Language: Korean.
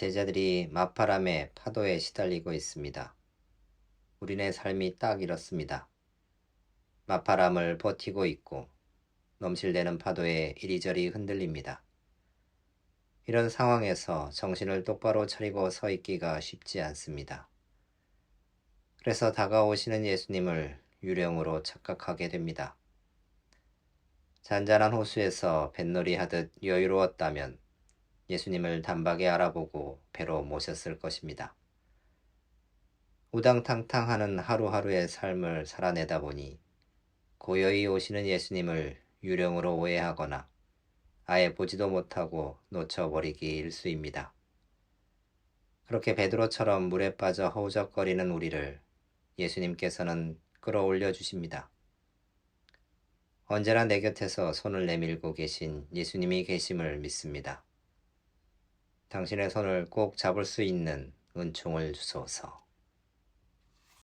제자들이 마파람의 파도에 시달리고 있습니다. 우리네 삶이 딱 이렇습니다. 마파람을 버티고 있고 넘실대는 파도에 이리저리 흔들립니다. 이런 상황에서 정신을 똑바로 차리고 서 있기가 쉽지 않습니다. 그래서 다가오시는 예수님을 유령으로 착각하게 됩니다. 잔잔한 호수에서 뱃놀이 하듯 여유로웠다면 예수님을 단박에 알아보고 배로 모셨을 것입니다. 우당탕탕하는 하루하루의 삶을 살아내다 보니 고요히 오시는 예수님을 유령으로 오해하거나 아예 보지도 못하고 놓쳐버리기 일수입니다. 그렇게 베드로처럼 물에 빠져 허우적거리는 우리를 예수님께서는 끌어올려 주십니다. 언제나 내 곁에서 손을 내밀고 계신 예수님이 계심을 믿습니다. 당신의 손을 꼭 잡을 수 있는 은총을 주소서.